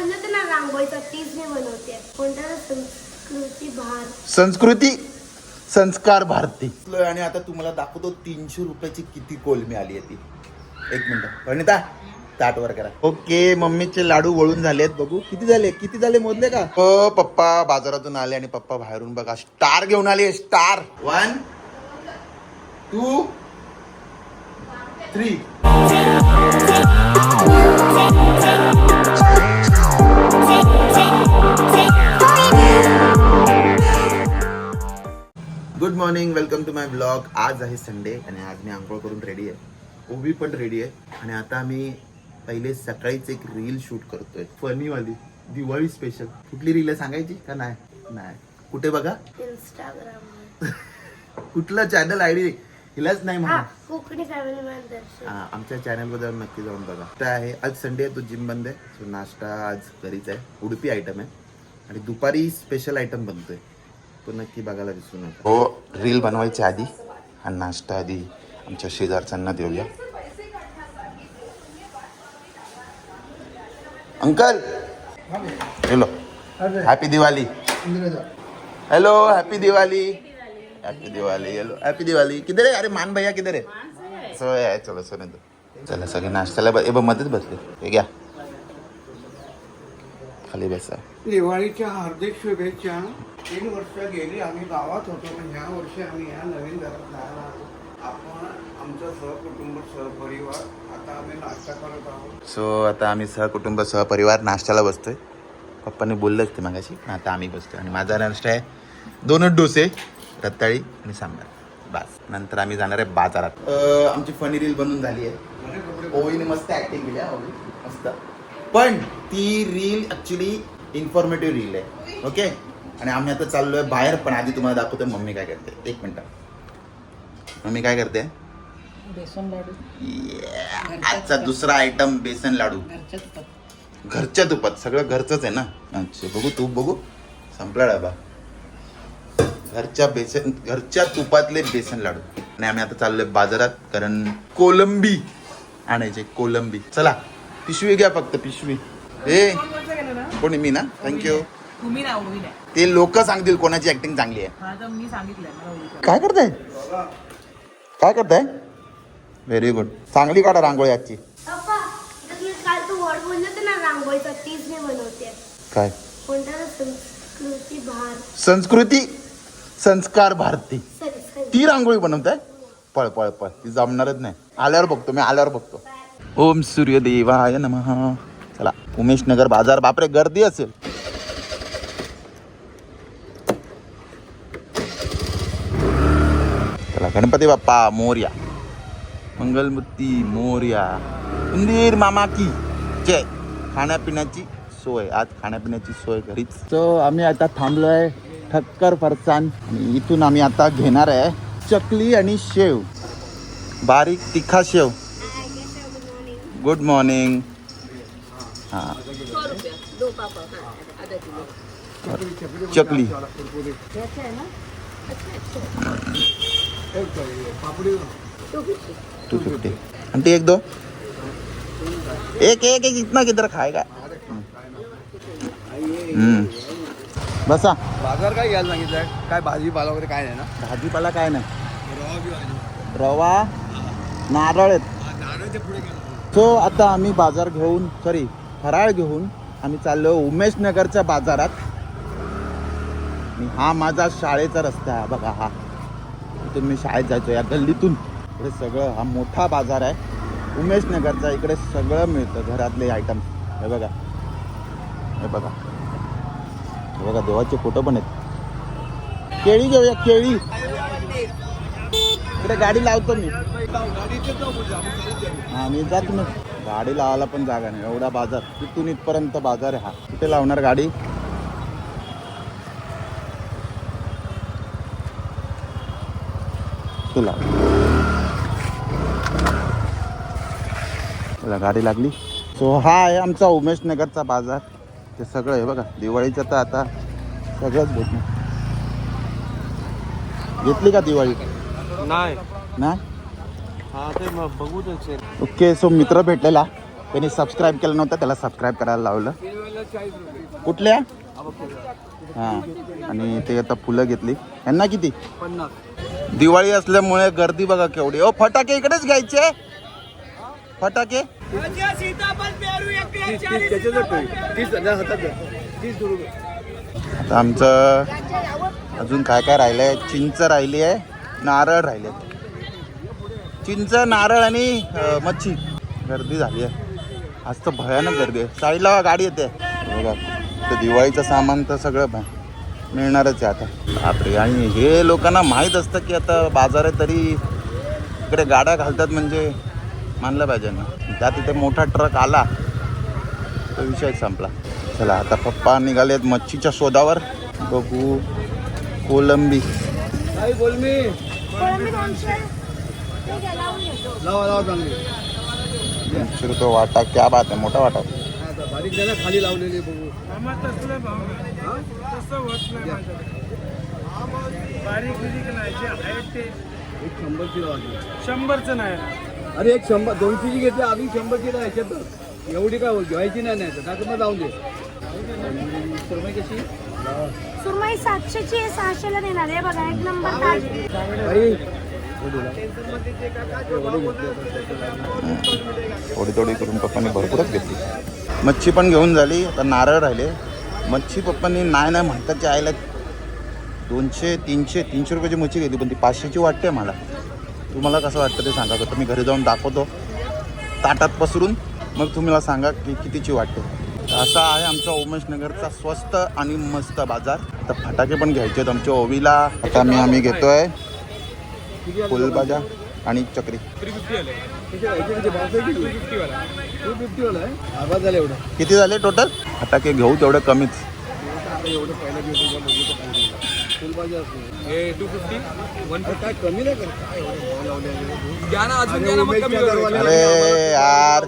बोललं ना रांगोळीचा तीच मी बनवते. कोणता संस्कृती भार. संस्कृती संस्कार भारती. आणि आता तुम्हाला दाखवतो तीनशे रुपयाची किती कोलमी आली आहे ती. एक मिनिट. प्रणिता ताट वर करा. ओके मम्मीचे लाडू वळून झालेत बघू किती झाले? किती झाले मोजले का? हो पप्पा बाजारातून आले आणि पप्पा बाहेरून बघा स्टार घेऊन आले star. One two three good morning welcome to my blog आज आहे संडे आणि आज मी आंघोळ करून रेडी आहे. ओबी पण रेडी आहे. आणि आता आम्ही पहिले सकाळीच एक रील शूट करतोय. फनीवाली. दिवाळी स्पेशल कुठली रील आहे सांगायची का नाही? नाही. कुठे बघा? इंस्टाग्राम कुठला चॅनल आय डी हिलाच नाही हा म्हणा कोकणी फॅमिली हा, आमच्या चॅनलबद्दल नक्की जाऊन बघा. ते आहे आज संडे आहे तो जिम बंद आहे. सो नाश्ता आज घरीच आहे. उडपी आयटम आहे. आणि दुपारी स्पेशल आयटम बनतोय. तो नक्की बघायला विसरू नका. हो रील बनवायच्या आधी हा नाश्ता आधी आमच्या शेजारच्यांना देऊया. Uncle! Hello. Happy Diwali hello happy Diwali happy Diwali hello happy Diwali किधर है? अरे मान भैया किधर है? सो आहे चलो सोने दो। चला सगळे नाश्त्याला बघ मध्येच बसले हे घ्या खाली बसा दिवाळीच्या हार्दिक शुभेच्छा. तीन वर्ष गेली आम्ही गावात होतो पण ह्या वर्षी आम्ही या नवीन घरात आपण आमचं सहकुटुंब सहपरिवार आता आम्ही नाश्ता करत आहोत. सो आता आम्ही सहकुटुंब सहपरिवार नाश्त्याला बसतोय. पप्पांनी बोललंच ते मागाशी आता आम्ही बसतोय. आणि माझा नाश्ता आहे दोनच डोसे. रत्ताळी आणि सांबार. बस. नंतर आम्ही जाणार आहे बाजारात. आमची फनी रील बनून झाली आहे. ओळीने मस्त ऍक्टिंग केली आहे ओवी. मस्त. पण ती रील ऍक्च्युली इन्फॉर्मेटिव्ह रील आहे. ओके आणि आम्ही आता चाललोय बाहेर पण आधी तुम्हाला दाखवतोय मम्मी काय करते. एक मिनिट. मम्मी काय करते? बेसन लाडू. आजचा दुसरा आयटम बेसन लाडू. घरच्या तुपात. घरच्या तुपात. सगळं घरचंच आहे ना? अच्छा बघू तूप बघू. संपला डबा. घरच्या बेसन घरच्या तुपातले बेसन लाडू. आणि आम्ही आता चाललोय बाजारात कारण कोलंबी आणायचे कोलंबी. चला पिशवी घ्या फक्त पिशवी. ए कोणी मी ना? थँक्यू तुम्ही ना नाही ते लोक सांगतील कोणाची ऍक्टिंग चांगली आहे. हा तर मी सांगितलंय मला उडवी काय करताय? काय करताय? व्हेरी गुड चांगली काढा रांगोळी आजची. पप्पा जसं मी काल तू वर्ड बोललं होतं ना रांगोळीचा तीच मी बनवते. काय? कोणता? संस्कृती भार संस्कृती संस्कार भारती. ती रांगोळी बनवताय? पळ पळ पळ. ती जमणारच नाही. आल्यावर बघतो मी आल्यावर बघतो. ओम सूर्यदेवाय नमः. चला उमेश नगर बाजार. बापरे गर्दी असेल. चला गणपती बाप्पा मोर्या. मंगलमूर्ती मोर्या. उंदीर मामा की जय. खाण्यापिण्याची सोय. आज खाण्यापिण्याची सोय घरीच. आम्ही आता थांबलोय ठक्कर फरसाण आणि इथून आम्ही आता घेणार आहे चकली आणि शेव. बारीक तिखा शेव. गुड मॉर्निंग हाँ. चकली. टू फिफ्टी ती एक दो. एक एक एक, इतना किधर खाएगा? हम्म. बसा. बाजार काय घ्यायला सांगितलंय? काय भाजीपाला वगैरे काय नाही ना? भाजीपाला काय नाही. रवा नारळ. आहेत सो आता आम्ही बाजार घेऊन सॉरी फराळ घेऊन आम्ही चाललो उमेश नगरच्या बाजारात. आणि हा माझा शाळेचा रस्ता आहे बघा हा. इथून मी शाळेत जायचो या गल्लीतून. इकडे सगळं हा मोठा बाजार आहे. उमेश नगरचा इकडे सगळं मिळतं घरातले आयटम हे बघा. हे बघा. हे बघा देवाचे फोटो पण आहेत. केळी घेऊया केळी. इकडे गाडी लावतो मी. हा मी जात ना गाडी लावायला पण जागा नाही एवढा बाजार. तिथून इथपर्यंत बाजार आहे हा. कुठे लावणार गाडी. तुला तुला गाडी लागली. सो हा आहे आमचा उमेश नगरचा बाजार. ते सगळं आहे बघा. दिवाळीचं तर आता सगळंच भेटणार घेतली का दिवाळी? नाही. ना हा बघू ओके सो मित्र भेटलेला. त्यांनी सबस्क्राईब केलं नव्हतं त्याला सबस्क्राईब करायला लावलं. कुठल्या? हा आणि ते आता फुलं घेतली. यांना किती? दिवाळी असल्यामुळे गर्दी बघा केवढी. ओ फटाके इकडेच घ्यायचे. फटाके? आता आमचं अजून काय काय राहिलंय? चिंच राहिली आहे नारळ राहिले चिंच नारळ आणि मच्छी. गर्दी झाली आहे. आज तर भयानक गर्दी आहे. साईडला गाडी येते. बघा तर दिवाळीचं सामान तर सगळं भा- मिळणारच आहे आता. बापरे आणि हे लोकांना माहीत असतं की आता बाजार आहे तरी इकडे गाड्या घालतात म्हणजे मानलं पाहिजे ना. त्या तिथे मोठा ट्रक आला तो विषय संपला. चला आता पप्पा निघालेत मच्छीच्या शोधावर. बघू कोलंबी. दोनशे. ठीक आहे, लावून घेतो. दोनशे रुपये वाटा क्या बात आहे मोठा वाटा. बारीक जरा खाली लावलेली बघू. शंभरची शंभरचं नाही. अरे एक शंभर दोनशेची घेतली आधी शंभरची याच्यात एवढी काय घ्यायची नाही नाही तर मग जाऊन दे. सुरमई कशी? सुरमई सातशेची आहे सहाशेला देणार आहे. बघा एक नंबर ताजी. अरे. थोडी थोडी करून पप्पांनी भरपूरच घेतली. मच्छी पण घेऊन झाली आता नारळ राहिले. मच्छी पप्पांनी नाही नाही म्हणतात की आयला दोनशे तीनशे तीनशे रुपयाची मच्छी घेतली पण ती पाचशेची वाटते मला. तुम्हाला कसं वाटतं ते सांगा. तर मी घरी जाऊन दाखवतो. ताटात पसरून मग तुम्ही मला सांगा की कितीची वाटते असा आहे आमचा उमेशनगरचा स्वस्त आणि मस्त बाजार. तर फटाके पण घ्यायचे आहेत आमच्या ओवीला. आता मी आम्ही घेतोय फुलबाजा आणि चक्री. किती झाले टोटल फटाके घेऊ तेवढं कमीच. एवढं पहिलं घेऊन फुलबाजी असते हे टू फिफ्टी वन काय कमी नाही करत? काय एवढे भाव लावले आहे? घ्या ना अजून आणि घ्या ना मग उमेश कमी नगरवाले- करू. अरे यार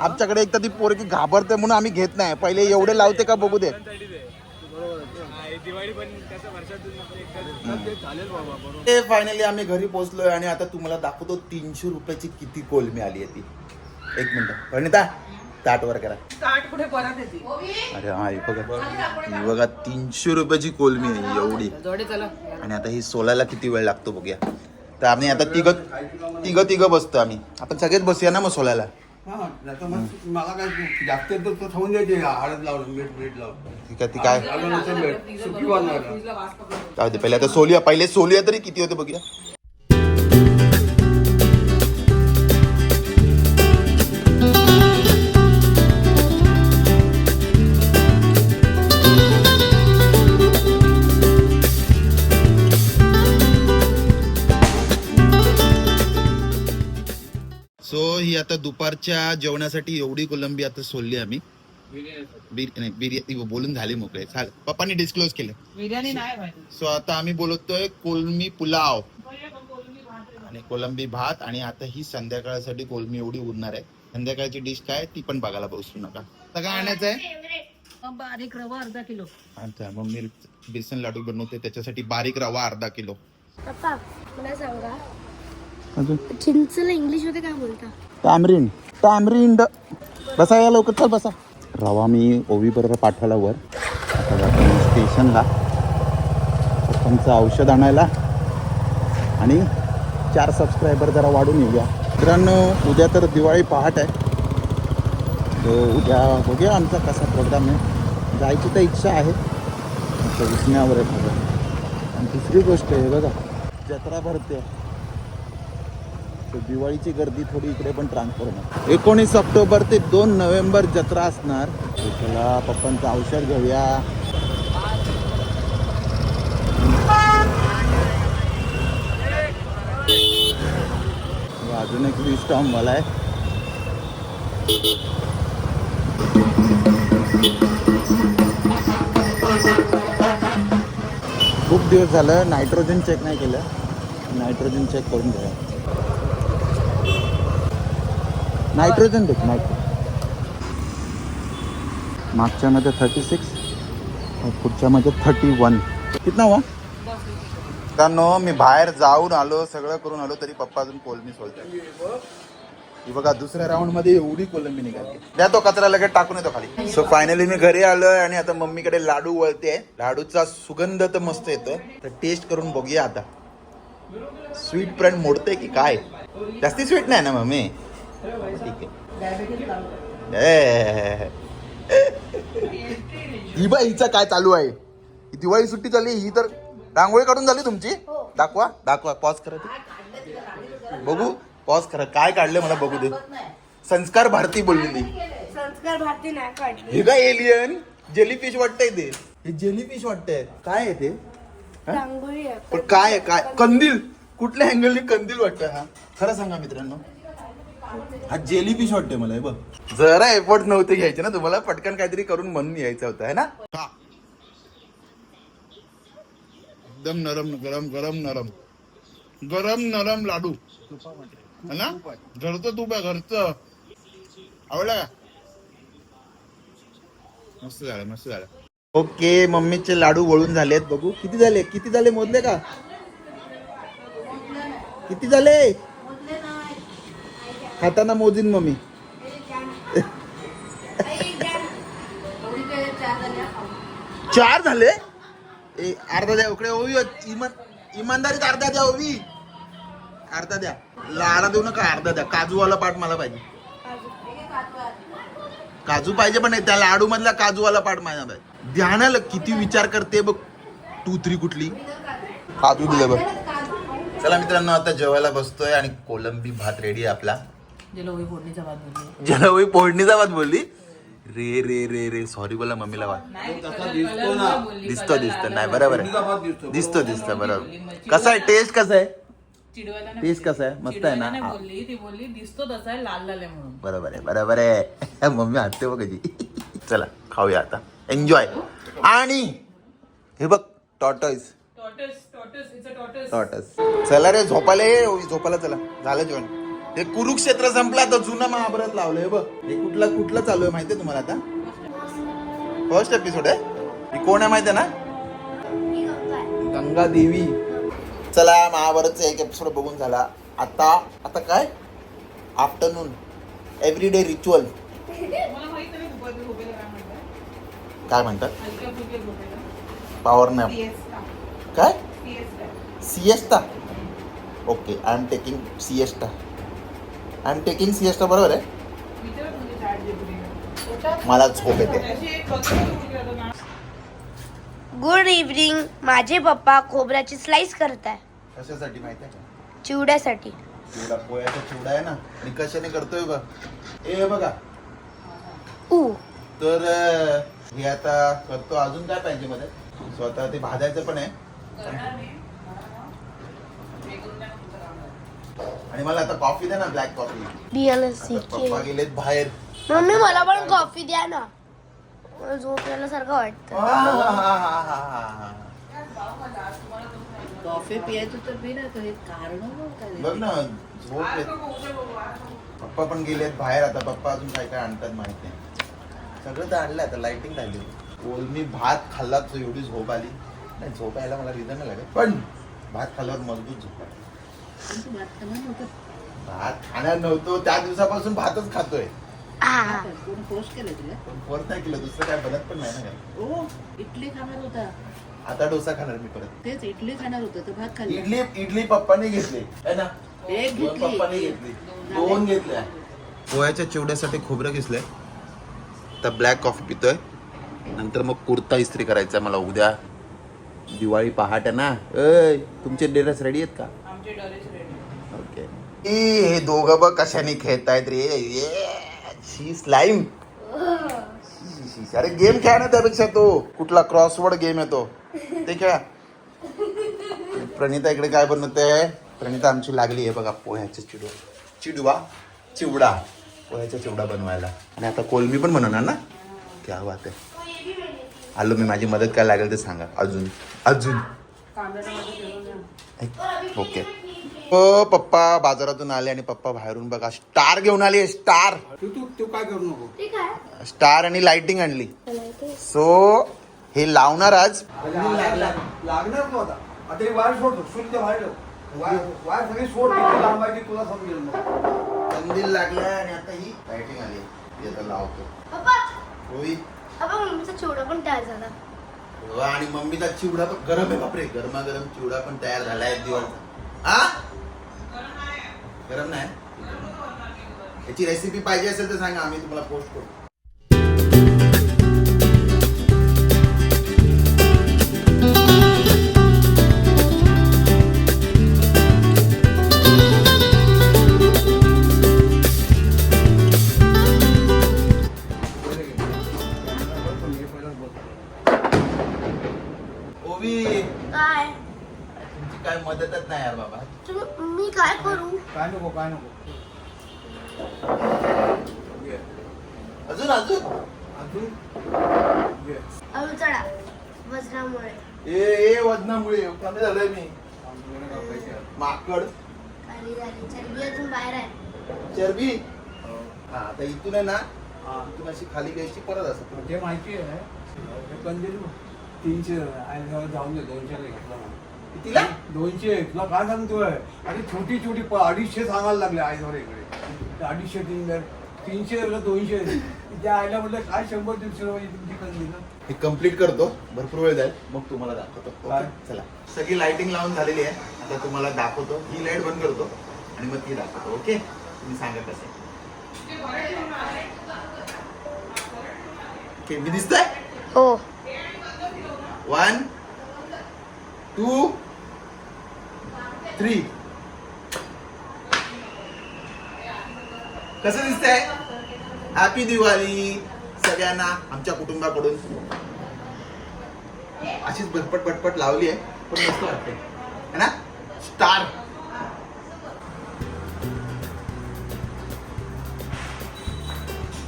आमच्याकडे एक तर ती पोरगी घाबरते म्हणून आम्ही घेत नाही. पहिले एवढे लावते का बघू दे. हा, दिवाळी पण कसं वर्षातून आपलं एकदा ते फायनली आम्ही घरी पोहोचलोय आणि आता तुम्हाला दाखवतो तीनशे रुपयाची किती कोलमी आली आहे ती. एक मिनिट. प्रणिता ताट वर करा. अरे हा ही बघा. ही बघा तीनशे रुपयाची कोलमी आहे एवढी. जोडे चला. आणि आता ही सोलायला किती वेळ लागतो बघूया. तर आम्ही आता तिघ तिघ तिघ बसतो आम्ही. आपण सगळेच बसूया ना मग सोलायला? हा मला काय जास्त येतं तर थांबून द्यायचे हळद लावून मीठ मीठ लावून ठीक आहे ती काय? पहिले आता सोलूया पहिले सोलूया तरी किती होते बघूया. सो ही आता दुपारच्या जेवणासाठी एवढी कोलंबी आता सोलली आम्ही. बिर- नाही, बिर्याणी बोलून झाले मोकळे. चाल पप्पांनी डिस्क्लोज केलं. बिर्याणी नाही पाहिजे सो आता आम्ही बोलतोय कोलमी पुलाव. आणि कोलंबी भात. आणि आता ही संध्याकाळसाठी कोलमी एवढी उरणार आहे. संध्याकाळची डिश काय ती पण बघायला बसू नका. आता काय आणायचं आहे मग बारीक रवा अर्धा किलो. अच्छा मग मी बेसन लाडू बनवते. त्याच्यासाठी बारीक रवा अर्धा किलो. पप्पा मला सांगा अजून? चिंचला इंग्लिशमध्ये काय बोलता? टॅमरिंड टॅमरिंड बसा या लवकर चल बसा. रवा मी ओवी बरोबर पाठवला वर. आता जातो मी स्टेशनला. पप्पांचं औषध आणायला. आणि चार सबस्क्रायबर जरा वाढून येऊया. मित्रांनो उद्या तर दिवाळी पहाट आहे. तो उद्या बघूया आमचा कसा प्रोग्राम आहे. जायची तर इच्छा आहे. आमच्या विसण्यावर आहे आणि दुसरी गोष्ट आहे बघा. जत्रा भरते. तर दिवाळीची गर्दी थोडी इकडे पण ट्रान्सफर होणार. एकोणीस ऑक्टोबर ते दोन नोव्हेंबर जत्रा असणार. तर पप्पांचं औषध घेऊया. अजून एक वीस टॉम मला आहे. खूप दिवस झालं नायट्रोजन चेक नाही केलं. नायट्रोजन चेक करून घ्या नायट्रोजन देख मागच्या मागच्यामध्ये थर्टी सिक्स पुढच्यामध्ये थर्टी वन कितना वा कारण मी बाहेर जाऊन आलो सगळं करून आलो तरी पप्पा अजून कोलमी सोलतात बघा दुसऱ्या राऊंडमध्ये एवढी कोलंबी निघाली. द्या तो कचरा लगेच टाकून येतो खाली. सो फायनली मी घरी आलोय आणि आता मम्मीकडे लाडू वळते. लाडूचा सुगंध तर मस्त येतो. तर टेस्ट करून बघूया आता. स्वीट फ्रंट मोडते की काय? जास्ती स्वीट नाही ना मम्मी? ठीक आहे. ए. ही बा हिचं काय चालू आहे? दिवाळी सुट्टी चालली ही तर रांगोळी काढून झाली तुमची? दाखवा दाखवा पॉज करा ते. बघू पॉज करा. काय काढले मला बघू दे. संस्कार भारती बोललेली. संस्कार भारती नाही काढली. हे काय एलियन जेलीफिश वाटतंय ते. हे जेलीफिश वाटतंय. काय आहे ते? रांगोळी पण काय काय? कंदील. कुठल्या अँगलने कंदील वाटतंय हा? खरं सांगा मित्रांनो. हा जेलीफिश वाटतंय मला हे बघ. जरा एफर्ट नव्हते घ्यायचे ना तुम्हाला. पटकन काहीतरी करून म्हणून यायचं होतं है ना. एकदम नरम गरम गरम नरम. गरम नरम लाडू. है ना? घरचं तूप आहे घरचं. आवडला का? मस्त झालं मस्त झालं. ओके मम्मीचे लाडू वळून झालेत. बघू किती झाले? किती झाले मोजले का? किती झाले? खाताना मोजीन मम्मी. चार झाले? ए अर्धा द्या उकडे ओवी इमान इमानदारीत अर्धा द्या ओवी. अर्धा द्या. लाडा देऊ नका अर्धा द्या. काजूवाला पाठ मला पाहिजे. काजू पाहिजे पण नाही त्या लाडू मधला काजूवाला पाठ माझ्या पाहिजे ध्यानाला किती विचार करते बघ टू थ्री कुठली. काजू दिलं बघ. चला मित्रांनो आता जेवायला बसतोय आणि कोलंबी भात रेडी आहे आपला. जे लोक फोडणीचा भात बोलले? रे रे रे रे. सॉरी बोला मम्मीला वाट तसा दिसतो ना? दिसतो दिसतो. नाही बरोबर आहे. दिसतो. दिसतो बरोबर. कसा आहे? टेस्ट कसा आहे? टेस्ट कसा आहे? मस्त आहे ना? बोलली ती बोलली दिसतो तसा आहे लाल लाल आहे म्हणून. बरोबर आहे बरोबर आहे. मम्मी हसते बघ कधी चला खाऊया आता. एन्जॉय आणि हे बघ टॉटस टॉटस चला रे झोपायला ये झोपायला चला. झालं जेवण. हे कुरुक्षेत्र संपला तर जुना महाभारत लावलंय बघ. हे कुठला कुठला चालू आहे माहितीये तुम्हाला आता? फर्स्ट एपिसोड आहे. ही कोण आहे माहिती आहे ना? गंगा देवी. चला महाभारतचा एक एपिसोड बघून झाला. आता आता काय? आफ्टरनून रिच्युअल नाही दुपारी झोपेला काय म्हणतात? पॉवर नॅप काय? Siesta siesta okay I am taking siesta I am taking siesta बरोबर आहे? मला झोप येते गुड इव्हनिंग माझे पप्पा खोबऱ्याची स्लाइस करत आहे कशासाठी माहिती आहे का? चिवड्यासाठी. चिवडा पोह्याचा चिवडा आहे ना? आणि कशाने करतोय बघ. ए बघा. ऊ. तर अं, हे आता करतो. अजून काय पाहिजे मध्ये? स्वतः ते भाजायचं पण आहे करणार मी वेगळं नाही होतं राहणार. आणि मला आता कॉफी दे ना ब्लॅक कॉफी पप्पा गेलेत बाहेर. मम्मी मला पण कॉफी द्या ना. मला झोप यायला वाटतं. आहाहाहाहा. कॉफी पियायचं तर पी ना कारण बघ ना झोप येत. पप्पा पण गेलेत बाहेर आता पप्पा अजून काय काय आणतात माहीत नाही. सगळं तर आणलं आता लाइटिंग झाली. मी भात खाल्ला तर एवढी झोप आली. नाही झोप यायला मला रिझन नाही लागत. पण भात खाल्ल्यावर मजबूत झोप आली. भात खाणार नव्हतो. त्या दिवसापासून भातच खातोय. आ. कोण पोस्ट केलं तुला? पण फोर्थ नाही केलं दुसरं काय बनत पण नाही ना काय ओ इडली खाणार होता. आता डोसा खाणार मी परत. तेच इडली खाणार होता तर भात खाल्ला. इडली इडली पप्पाने घेतली. है ना? एक दोन घेतली. पप्पाने घेतली. दोन घेतल्या. पोह्याच्या चिवड्यासाठी खोबरं घेतलंय तर ब्लॅक कॉफी पितोय. नंतर मग कुर्ता इस्त्री करायचा मला उद्या. दिवाळी पहाट आहे ना. ऐ तुमचे ड्रेस रेडी आहेत का? ओके ई, हे दोघं बघ कशाने खेळतायत रे. ये शी स्लाईम अरे गेम खेळा ना त्यापेक्षा तो. कुठला क्रॉसवर्ड गेम आहे तो. ते खेळा. प्रणिता इकडे काय बनवते? प्रणिता आमची लागली आहे बघा पोह्याच्या चिडवा चिडवा चिवडा. पोह्याचा चिवडा बनवायला. आणि आता कोलमी पण बनवणार ना? क्या बात आहे. आलो मी माझी मदत काय लागेल ते सांगा. अजून अजून. ओके. हो पप्पा बाजारातून आले आणि पप्पा बाहेरून बघा स्टार घेऊन आली स्टार. तू तू तू काय करू नको. ठीक आहे. स्टार आणि लाइटिंग आणली. सो हे लावणार आज. लागणार तू आता. आता हे वायर सोडतो शुद्ध बाहेर. ठेव वायर वायर सगळी सोड किती लांबायची तुला समजेल मग. कंदील लागलाय आणि आता ही लाइटिंग आली ती आता लावतो. पप्पा. होई. पप्पा मम्मीचा चिवडा पण तयार झाला. आणि मम्मीचा चिवडा पण गरम आहे बापरे. गरमागरम चिवडा पण तयार झालाय दिवाळीचा हा गरम नाही. याची रेसिपी पाहिजे असेल तर सांगा आम्ही तुम्हाला पोस्ट करू. काय? तुमची काय मदतच नाही यार बाबा. तुम्ही मी काय करू? काय नको काय नको घे. अजून अजून अजून घे. अजून चढा वजनामुळे ए ए वजनामुळे कमी झालोय मी. माकड चरबी अजून बाहेर आहे चरबी हो. हा आता इथून आहे ना हा. इथून अशी खाली घ्यायची परत असं ते माहिती आहे हे कंदील तीनशे जाऊन दे दोनशे घेतला. कितीला दोनशे तुला काय सांगतोय? आणि छोटी छोटी प- अडीचशे सांगायला लागले आईवर इकडे. अडीचशे तीन तीनशे दोनशे. त्या आईला म्हटलं काय शंभर दीडशे रुपये तुमची कंदील हे कंप्लीट करतो. भरपूर वेळ जाईल. मग तुम्हाला दाखवतो. ओके? चला. सगळी लाइटिंग लावून झालेली आहे. आता तुम्हाला दाखवतो. ही लाइट बंद करतो. आणि मग ती दाखवतो. ओके तुम्ही सांगा कसं ओके मी दिसतंय? हो. वन टू थ्री कसं दिसतंय? हॅपी दिवाळी सगळ्यांना आमच्या कुटुंबाकडून. अशीच बटपट भटपट लावली आहे पण मस्त वाटते है ना? स्टार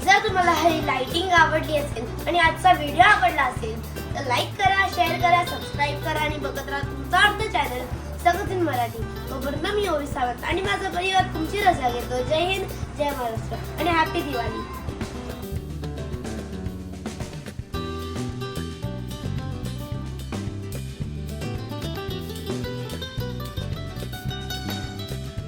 जर तुम्हाला ही लाइटिंग आवडली असेल आणि आजचा व्हिडिओ आवडला असेल तर लाईक करा शेअर करा सबस्क्राईब करा आणि बघत राहा तुमचा आवडतं चॅनल सगळं इन मराठी तोपर्यंत मी ओवी सावंत आणि माझा परिवार तुमची रजा घेतो. जय हिंद जय महाराष्ट्र. आणि हॅपी दिवाळी.